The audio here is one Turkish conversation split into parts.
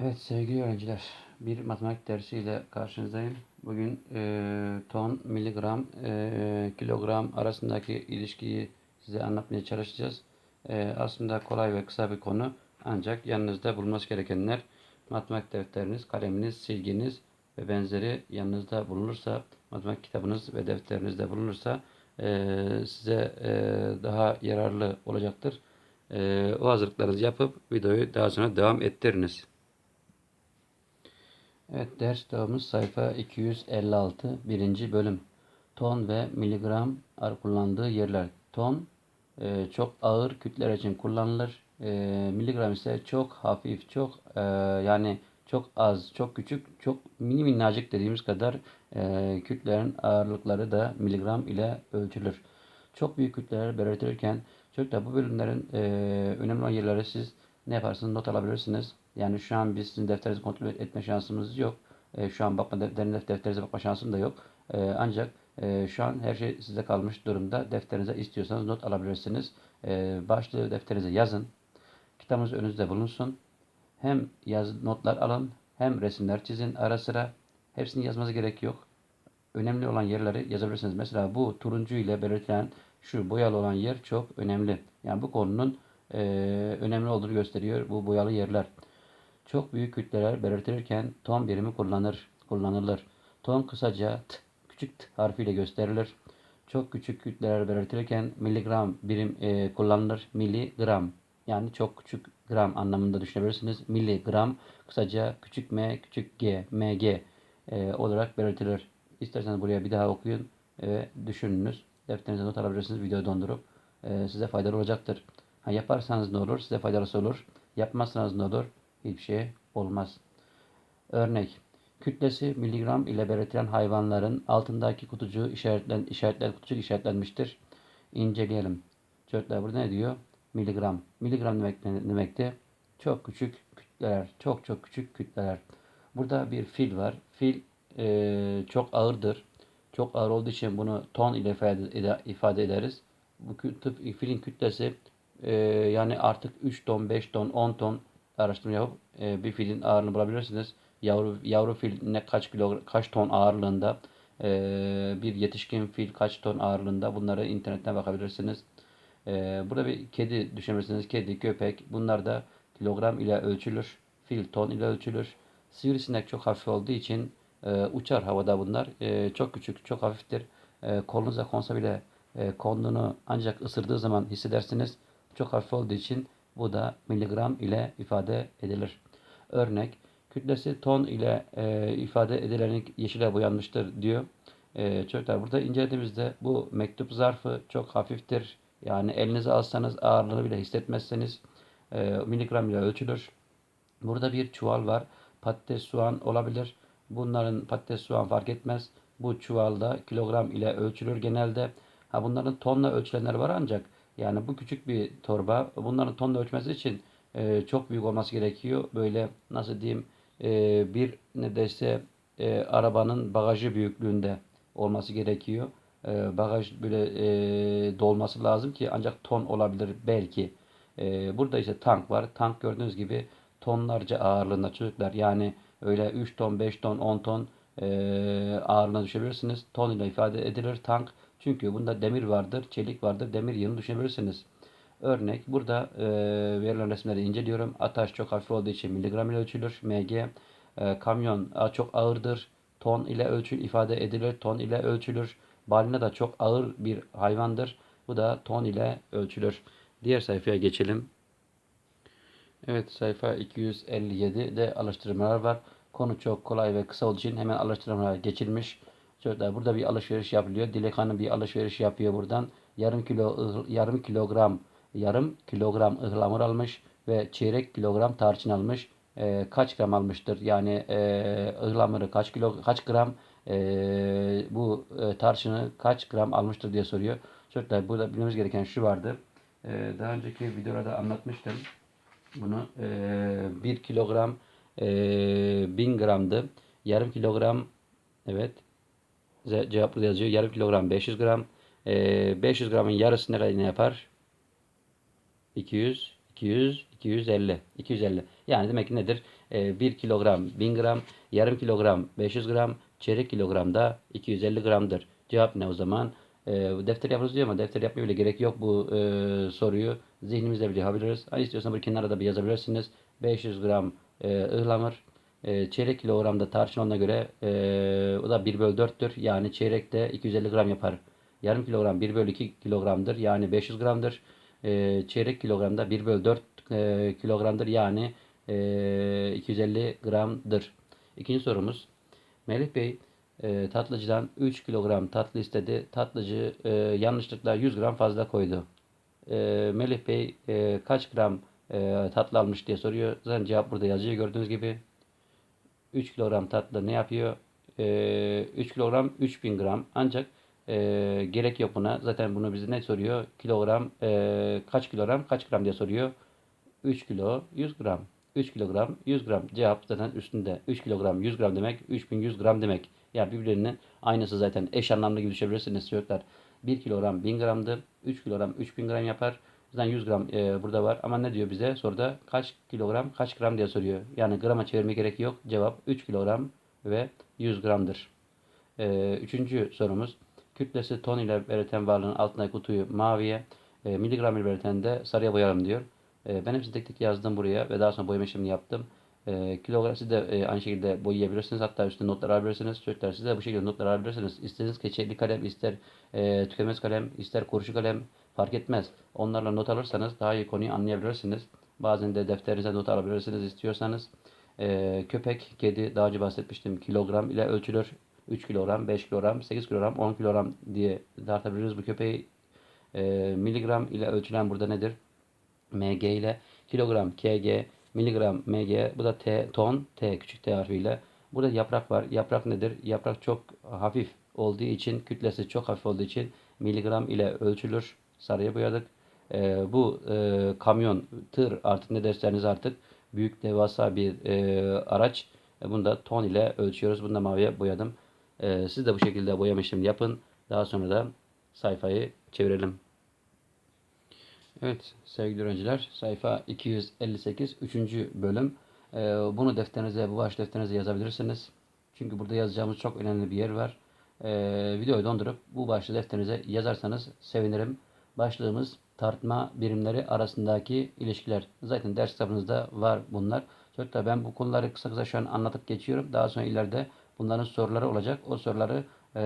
Evet sevgili öğrenciler, bir matematik dersiyle karşınızdayım. Bugün e, ton, miligram, e, kilogram arasındaki ilişkiyi size anlatmaya çalışacağız. E, aslında kolay ve kısa bir konu ancak yanınızda bulunması gerekenler matematik defteriniz, kaleminiz, silginiz ve benzeri yanınızda bulunursa, matematik kitabınız ve defterinizde bulunursa e, size e, daha yararlı olacaktır. E, o hazırlıklarınızı yapıp videoyu daha sonra devam ettiriniz. Evet ders devamımız sayfa 256 birinci bölüm. Ton ve miligram kullandığı yerler. Ton e, çok ağır kütleler için kullanılır. E, miligram ise çok hafif, çok e, yani çok az, çok küçük, çok mini minnacık dediğimiz kadar e, kütlelerin ağırlıkları da miligram ile ölçülür. Çok büyük kütleler belirtilirken çocuklar bu bölümlerin e, önemli olan yerleri siz ne yaparsınız not alabilirsiniz. Yani şu an biz sizin defterinizi kontrol etme şansımız yok. E, şu an bakma defterinize, defterinize bakma şansım da yok. E, ancak e, şu an her şey size kalmış durumda. Defterinize istiyorsanız not alabilirsiniz. E, başlığı defterinize yazın. Kitabınız önünüzde bulunsun. Hem yaz notlar alın hem resimler çizin ara sıra. Hepsini yazmanız gerek yok. Önemli olan yerleri yazabilirsiniz. Mesela bu turuncu ile belirtilen şu boyalı olan yer çok önemli. Yani bu konunun e, önemli olduğunu gösteriyor bu boyalı yerler. Çok büyük kütleler belirtilirken ton birimi kullanır, kullanılır. Ton kısaca t, küçük t harfiyle gösterilir. Çok küçük kütleler belirtilirken miligram birim e, kullanılır. Miligram yani çok küçük gram anlamında düşünebilirsiniz. Miligram kısaca küçük m, küçük g, mg e, olarak belirtilir. İsterseniz buraya bir daha okuyun ve düşününüz. Defterinize not alabilirsiniz. Videoyu dondurup e, size faydalı olacaktır. Ha, yaparsanız ne olur? Size faydalısı olur. Yapmazsanız ne olur? Hiçbir şey olmaz. Örnek. Kütlesi miligram ile belirtilen hayvanların altındaki kutucuğu işaretlen, işaretler kutucuk işaretlenmiştir. İnceleyelim. Çocuklar burada ne diyor? Miligram. Miligram demek ne demekti? Çok küçük kütleler. Çok çok küçük kütleler. Burada bir fil var. Fil e, çok ağırdır. Çok ağır olduğu için bunu ton ile ifade, ifade ederiz. Bu filin kütlesi e, yani artık 3 ton, 5 ton, 10 ton araştırma yapıp e, bir filin ağırlığını bulabilirsiniz. Yavru yavru fil ne kaç kilo kaç ton ağırlığında e, bir yetişkin fil kaç ton ağırlığında bunları internetten bakabilirsiniz. E, burada bir kedi düşünebilirsiniz. Kedi, köpek bunlar da kilogram ile ölçülür. Fil ton ile ölçülür. Sivrisinek çok hafif olduğu için e, uçar havada bunlar. E, çok küçük, çok hafiftir. E, kolunuza konsa bile e, konduğunu ancak ısırdığı zaman hissedersiniz. Çok hafif olduğu için bu da miligram ile ifade edilir. Örnek kütlesi ton ile e, ifade edilerek yeşile boyanmıştır diyor. E, çocuklar burada incelediğimizde bu mektup zarfı çok hafiftir. Yani elinize alsanız ağırlığını bile hissetmezseniz e, miligram ile ölçülür. Burada bir çuval var. Patates soğan olabilir. Bunların patates soğan fark etmez. Bu çuvalda kilogram ile ölçülür genelde. Ha bunların tonla ölçülenler var ancak yani bu küçük bir torba. Bunların tonla ölçmesi için e, çok büyük olması gerekiyor. Böyle nasıl diyeyim e, bir neredeyse e, arabanın bagajı büyüklüğünde olması gerekiyor. E, bagaj böyle e, dolması lazım ki ancak ton olabilir belki. E, burada ise tank var. Tank gördüğünüz gibi tonlarca ağırlığında çocuklar. Yani öyle 3 ton, 5 ton, 10 ton e, ağırlığına düşebilirsiniz. Ton ile ifade edilir tank. Çünkü bunda demir vardır, çelik vardır. Demir yığını düşünebilirsiniz. Örnek burada e, verilen resimleri inceliyorum. Ataş çok hafif olduğu için miligram ile ölçülür. MG e, kamyon çok ağırdır. Ton ile ölçül ifade edilir. Ton ile ölçülür. Balina da çok ağır bir hayvandır. Bu da ton ile ölçülür. Diğer sayfaya geçelim. Evet sayfa 257 de alıştırmalar var. Konu çok kolay ve kısa olduğu için hemen alıştırmalara geçilmiş. Çocuklar burada bir alışveriş yapılıyor. Dilek Hanım bir alışveriş yapıyor buradan. Yarım kilo yarım kilogram yarım kilogram ıhlamur almış ve çeyrek kilogram tarçın almış. E, kaç gram almıştır? Yani e, ıhlamuru kaç kilo kaç gram e, bu e, tarçını kaç gram almıştır diye soruyor. Çocuklar burada bilmemiz gereken şu vardı. E, daha önceki videolarda anlatmıştım. Bunu e, 1 kilogram e, 1000 gramdı. Yarım kilogram evet cevap burada yazıyor. Yarım kilogram 500 gram. E, 500 gramın yarısı ne kadar ne yapar? 200 200, 250, 250. Yani demek ki nedir? E, 1 kilogram 1000 gram, yarım kilogram 500 gram, çeyrek kilogram da 250 gramdır. Cevap ne o zaman? E, defter yaparız diyor ama defter yapmaya bile gerek yok bu e, soruyu. Zihnimizde bile yapabiliriz. Hani istiyorsan bir kenara da bir yazabilirsiniz. 500 gram e, ıhlamur, e, çeyrek kilogramda tarçın göre e, o da 1 bölü 4'tür. Yani çeyrekte 250 gram yapar. Yarım kilogram 1 bölü 2 kilogramdır. Yani 500 gramdır. E, çeyrek kilogramda 1 bölü 4 e, kilogramdır. Yani e, 250 gramdır. İkinci sorumuz. Melih Bey e, tatlıcıdan 3 kilogram tatlı istedi. Tatlıcı e, yanlışlıkla 100 gram fazla koydu. E, Melih Bey e, kaç gram e, tatlı almış diye soruyor. Zaten cevap burada yazıyor gördüğünüz gibi. 3 kilogram tatlı ne yapıyor? E, 3 kilogram 3000 gram. Ancak e, gerek yok buna. Zaten bunu bize ne soruyor? Kilogram e, kaç kilogram kaç gram diye soruyor. 3 kilo 100 gram. 3 kilogram 100 gram. Cevap zaten üstünde. 3 kilogram 100 gram demek 3100 gram demek. Yani birbirinin aynısı zaten eş anlamlı gibi düşebilirsiniz çocuklar. 1 kilogram 1000 gramdı. 3 kilogram 3000 gram yapar. Zaten 100 gram e, burada var. Ama ne diyor bize? Soruda kaç kilogram kaç gram diye soruyor. Yani grama çevirme gerek yok. Cevap 3 kilogram ve 100 gramdır. E, üçüncü sorumuz. Kütlesi ton ile belirten varlığın altındaki kutuyu maviye, e, miligram ile belirten de sarıya boyayalım diyor. E, ben hepsini tek tek yazdım buraya ve daha sonra boyama işlemini yaptım. E, kilogram siz de e, aynı şekilde boyayabilirsiniz. Hatta üstüne notlar alabilirsiniz. Çocuklar siz de bu şekilde notlar alabilirsiniz. İstediğiniz keçeli kalem, ister e, tükenmez kalem, ister kurşu kalem fark etmez. Onlarla not alırsanız daha iyi konuyu anlayabilirsiniz. Bazen de defterinize not alabilirsiniz istiyorsanız. E, köpek, kedi daha önce bahsetmiştim kilogram ile ölçülür. 3 kilogram, 5 kilogram, 8 kilogram, 10 kilogram diye tartabiliriz bu köpeği. E, miligram ile ölçülen burada nedir? mg ile kilogram kg, miligram mg, bu da t ton, t küçük t harfiyle. Burada yaprak var. Yaprak nedir? Yaprak çok hafif olduğu için, kütlesi çok hafif olduğu için miligram ile ölçülür. Sarıya boyadık. E, bu e, kamyon, tır artık ne derseniz artık büyük devasa bir e, araç. E, bunu da ton ile ölçüyoruz. Bunu da maviye boyadım. E, siz de bu şekilde boyama işlemi yapın. Daha sonra da sayfayı çevirelim. Evet sevgili öğrenciler sayfa 258 3. bölüm. Ee, bunu defterinize bu baş defterinize yazabilirsiniz. Çünkü burada yazacağımız çok önemli bir yer var. Ee, videoyu dondurup bu başlığı defterinize yazarsanız sevinirim. Başlığımız tartma birimleri arasındaki ilişkiler. Zaten ders kitabınızda var bunlar. Çocuklar ben bu konuları kısa kısa şu an anlatıp geçiyorum. Daha sonra ileride bunların soruları olacak. O soruları e,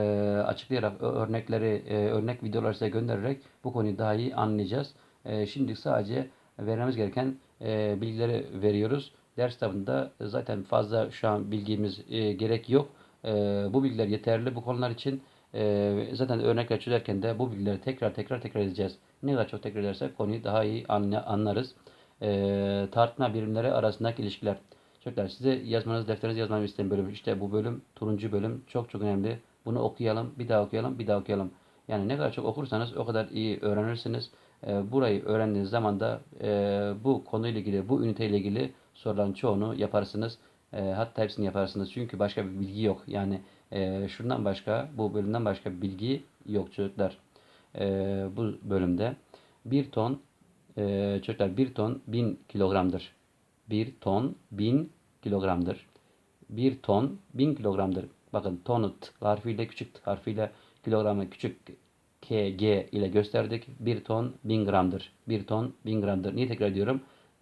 açıklayarak, örnekleri, e, örnek videolar size göndererek bu konuyu daha iyi anlayacağız. E, şimdi sadece vermemiz gereken e, bilgileri veriyoruz. Ders kitabında zaten fazla şu an bilgimiz e, gerek yok. E, bu bilgiler yeterli bu konular için. E, zaten örnekler çözerken de bu bilgileri tekrar tekrar tekrar edeceğiz. Ne kadar çok tekrar edersek konuyu daha iyi anla, anlarız. E, tartma birimleri arasındaki ilişkiler. Çocuklar size yazmanız, defterinize yazmanızı isteyen bölüm. İşte bu bölüm, turuncu bölüm çok çok önemli. Bunu okuyalım, bir daha okuyalım, bir daha okuyalım. Yani ne kadar çok okursanız o kadar iyi öğrenirsiniz. E, burayı öğrendiğiniz zaman da e, bu konuyla ilgili, bu üniteyle ilgili soruların çoğunu yaparsınız. E, hatta hepsini yaparsınız. Çünkü başka bir bilgi yok. Yani e, şundan başka, bu bölümden başka bilgi yok çocuklar. E, bu bölümde bir ton e, çocuklar bir ton bin kilogramdır. Bir ton bin kilogramdır. Bir ton bin kilogramdır. Bakın tonu t harfiyle küçük t harfiyle kilogramı küçük kg ile gösterdik. 1 ton 1000 gramdır. 1 ton 1000 gramdır. Niye tekrar ediyorum?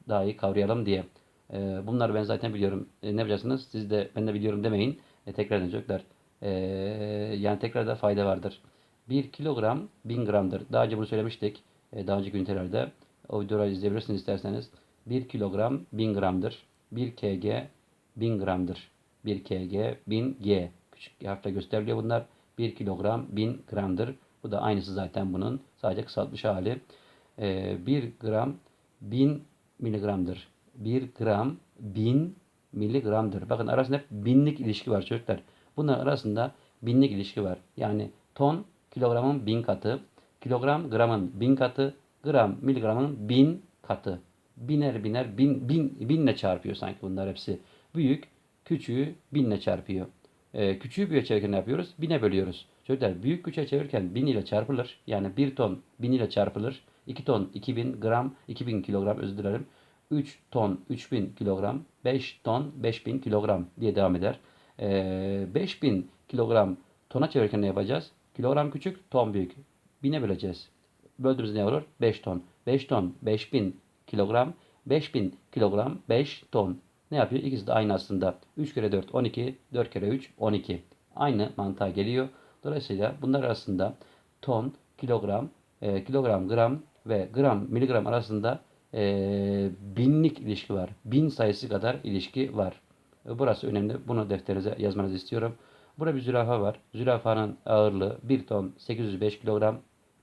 Daha iyi kavrayalım diye. E, bunları ben zaten biliyorum. E, ne yapacaksınız? Siz de ben de biliyorum demeyin. E, tekrar edecekler. E, yani tekrar da fayda vardır. 1 kilogram 1000 gramdır. Daha önce bunu söylemiştik. E, daha önceki ünitelerde. O videoları izleyebilirsiniz isterseniz. 1 kilogram 1000 gramdır. 1 kg 1000 gramdır. 1 kg 1000 g. Küçük harfle gösteriliyor bunlar. 1 kilogram 1000 gramdır. Bu da aynısı zaten bunun. Sadece kısaltmış hali. E, 1 gram 1000 miligramdır. 1 gram 1000 miligramdır. Bakın arasında hep binlik ilişki var çocuklar. Bunlar arasında binlik ilişki var. Yani ton kilogramın bin katı, kilogram gramın bin katı, gram miligramın bin katı. Biner biner bin, bin, binle çarpıyor sanki bunlar hepsi. Büyük küçüğü binle çarpıyor. Ee, küçüğü büyüğe çevirirken ne yapıyoruz? Bine bölüyoruz. Çocuklar büyük güçe çevirirken bin ile çarpılır. Yani bir ton bin ile çarpılır. 2 ton 2000 gram 2000 kilogram özür dilerim. 3 ton 3000 kilogram, 5 ton 5000 kilogram diye devam eder. Ee, 5000 kilogram tona çevirirken ne yapacağız? Kilogram küçük, ton büyük. Bine böleceğiz. Böldüğümüzde ne olur? 5 ton. 5 ton 5000 kilogram, 5000 kilogram 5 ton. Ne yapıyor? İkisi de aynı aslında. 3 kere 4 12, 4 kere 3 12. Aynı mantığa geliyor. Dolayısıyla bunlar arasında ton, kilogram, e, kilogram, gram ve gram, miligram arasında e, binlik ilişki var. Bin sayısı kadar ilişki var. E, Burası önemli. Bunu defterinize yazmanızı istiyorum. Burada bir zürafa var. Zürafanın ağırlığı 1 ton 805 kilogram.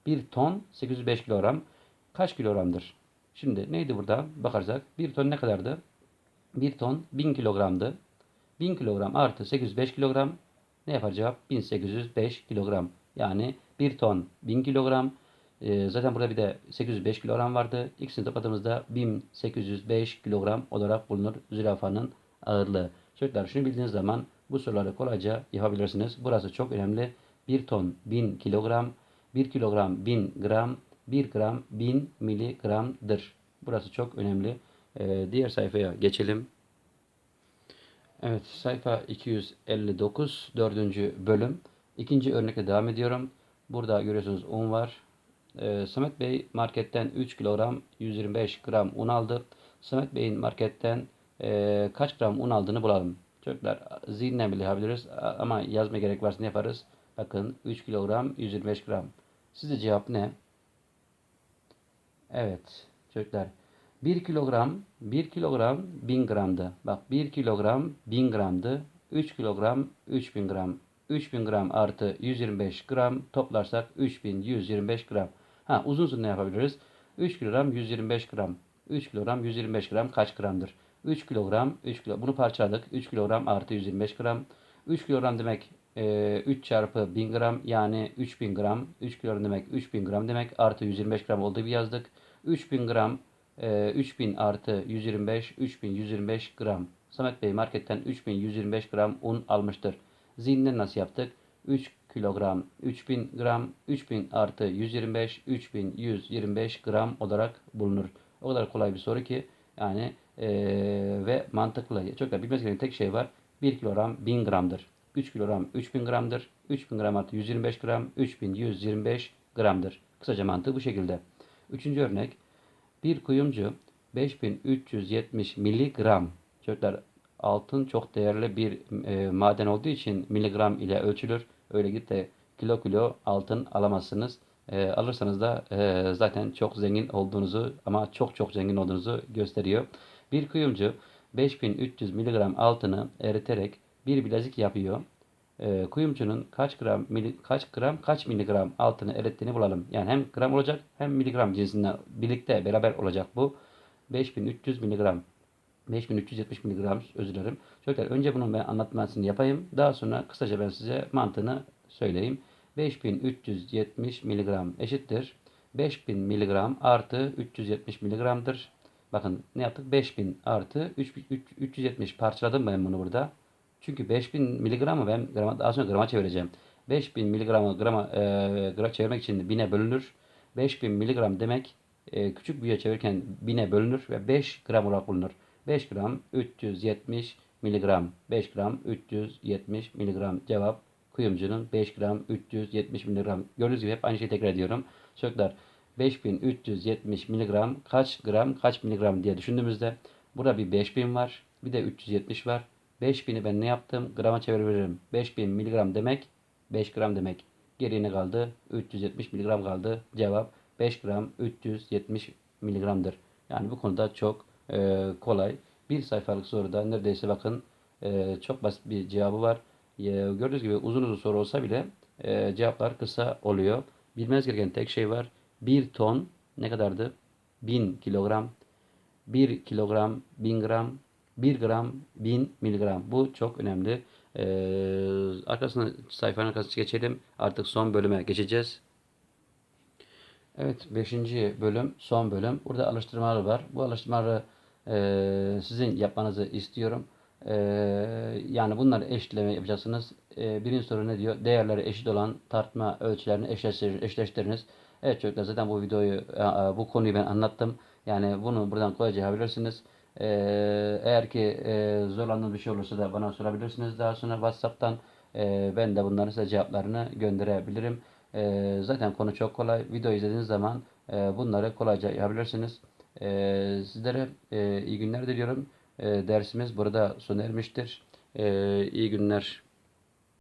1 ton 805 kilogram kaç kilogramdır? Şimdi neydi burada? Bakarsak 1 ton ne kadardı? 1 ton 1000 kilogramdı. 1000 kilogram artı 805 kilogram ne yapar cevap? 1805 kilogram. Yani 1 ton 1000 kilogram. Ee, zaten burada bir de 805 kilogram vardı. İkisini topladığımızda 1805 kilogram olarak bulunur zürafanın ağırlığı. Çocuklar şunu bildiğiniz zaman bu soruları kolayca yapabilirsiniz. Burası çok önemli. 1 ton 1000 kilogram, 1 kilogram 1000 gram, 1 gram 1000 miligramdır. Burası çok önemli. Ee, diğer sayfaya geçelim. Evet, sayfa 259, dördüncü bölüm. İkinci örnekle devam ediyorum. Burada görüyorsunuz un var. Ee, Samet Bey marketten 3 kilogram 125 gram un aldı. Samet Bey'in marketten e, kaç gram un aldığını bulalım. Çocuklar zihnen bile yapabiliriz ama yazma gerek varsa ne yaparız? Bakın 3 kilogram 125 gram. Sizce cevap ne? Evet çocuklar 1 kilogram 1 kilogram 1000 gramdı. Bak 1 kilogram 1000 gramdı. 3 kilogram 3000 gram. 3000 gram artı 125 gram toplarsak 3125 gram. Ha uzun ne yapabiliriz? 3 kilogram 125 gram. 3 kilogram 125 gram kaç gramdır? 3 kilogram 3 kilo bunu parçaladık. 3 kilogram artı 125 gram. 3 kilogram demek e, 3 çarpı 1000 gram yani 3000 gram. 3 kilogram demek 3000 gram demek artı 125 gram olduğu gibi yazdık. 3000 gram e, 3000 artı 125 3125 gram. Samet Bey marketten 3125 gram un almıştır. Zihinden nasıl yaptık? 3 kilogram 3000 gram 3000 artı 125 3125 gram olarak bulunur. O kadar kolay bir soru ki yani e, ve mantıklı. Çok da bilmesi gereken tek şey var. 1 kilogram 1000 gramdır. 3 kilogram 3000 gramdır. 3000 gram artı 125 gram 3125 gramdır. Kısaca mantığı bu şekilde. Üçüncü örnek. Bir kuyumcu 5370 miligram. Çocuklar altın çok değerli bir e, maden olduğu için miligram ile ölçülür. Öyle gidip de kilo kilo altın alamazsınız. E, alırsanız da e, zaten çok zengin olduğunuzu ama çok çok zengin olduğunuzu gösteriyor. Bir kuyumcu 5300 miligram altını eriterek bir bilezik yapıyor. E, kuyumcunun kaç gram mili, kaç gram kaç miligram altını erittiğini bulalım. Yani hem gram olacak hem miligram cinsinden birlikte beraber olacak bu. 5300 miligram. 5370 miligram özür dilerim. Çocuklar önce bunun ben anlatmasını yapayım. Daha sonra kısaca ben size mantığını söyleyeyim. 5370 miligram eşittir. 5000 miligram artı 370 miligramdır. Bakın ne yaptık? 5000 artı 370 parçaladım ben bunu burada. Çünkü 5000 miligramı ben grama, daha sonra grama çevireceğim. 5000 miligramı grama, e, grama çevirmek için bine bölünür. 5000 miligram demek e, küçük büyüğe çevirirken bine bölünür ve 5 gram olarak bulunur. 5 gram 370 miligram. 5 gram 370 miligram cevap kuyumcunun 5 gram 370 miligram. Gördüğünüz gibi hep aynı şeyi tekrar ediyorum. Çocuklar 5370 miligram kaç gram kaç miligram diye düşündüğümüzde burada bir 5000 var bir de 370 var. 5000'i ben ne yaptım? Grama çevirebilirim. 5000 miligram demek 5 gram demek. Geriye kaldı? 370 miligram kaldı. Cevap 5 gram 370 miligramdır. Yani bu konuda çok e, kolay. Bir sayfalık soruda neredeyse bakın e, çok basit bir cevabı var. E, gördüğünüz gibi uzun uzun soru olsa bile e, cevaplar kısa oluyor. Bilmeniz gereken tek şey var. 1 ton ne kadardı? 1000 kilogram. 1 kilogram 1000 gram. 1 gram 1000 miligram. Bu çok önemli. Ee, arkasına sayfanın arkasına geçelim. Artık son bölüme geçeceğiz. Evet 5. bölüm son bölüm. Burada alıştırmalar var. Bu alıştırmaları e, sizin yapmanızı istiyorum. E, yani bunları eşitleme yapacaksınız. E, birinci soru ne diyor? Değerleri eşit olan tartma ölçülerini eşleştir, eşleştiriniz. Evet çocuklar zaten bu videoyu, e, e, bu konuyu ben anlattım. Yani bunu buradan kolayca yapabilirsiniz. E, eğer ki e, zorlandığınız bir şey olursa da bana sorabilirsiniz. Daha sonra WhatsApp'tan e, ben de bunların size cevaplarını gönderebilirim. Zaten konu çok kolay. Video izlediğiniz zaman e, bunları kolayca yapabilirsiniz. Sizlere iyi günler diliyorum. E, dersimiz burada sona ermiştir. E, iyi günler.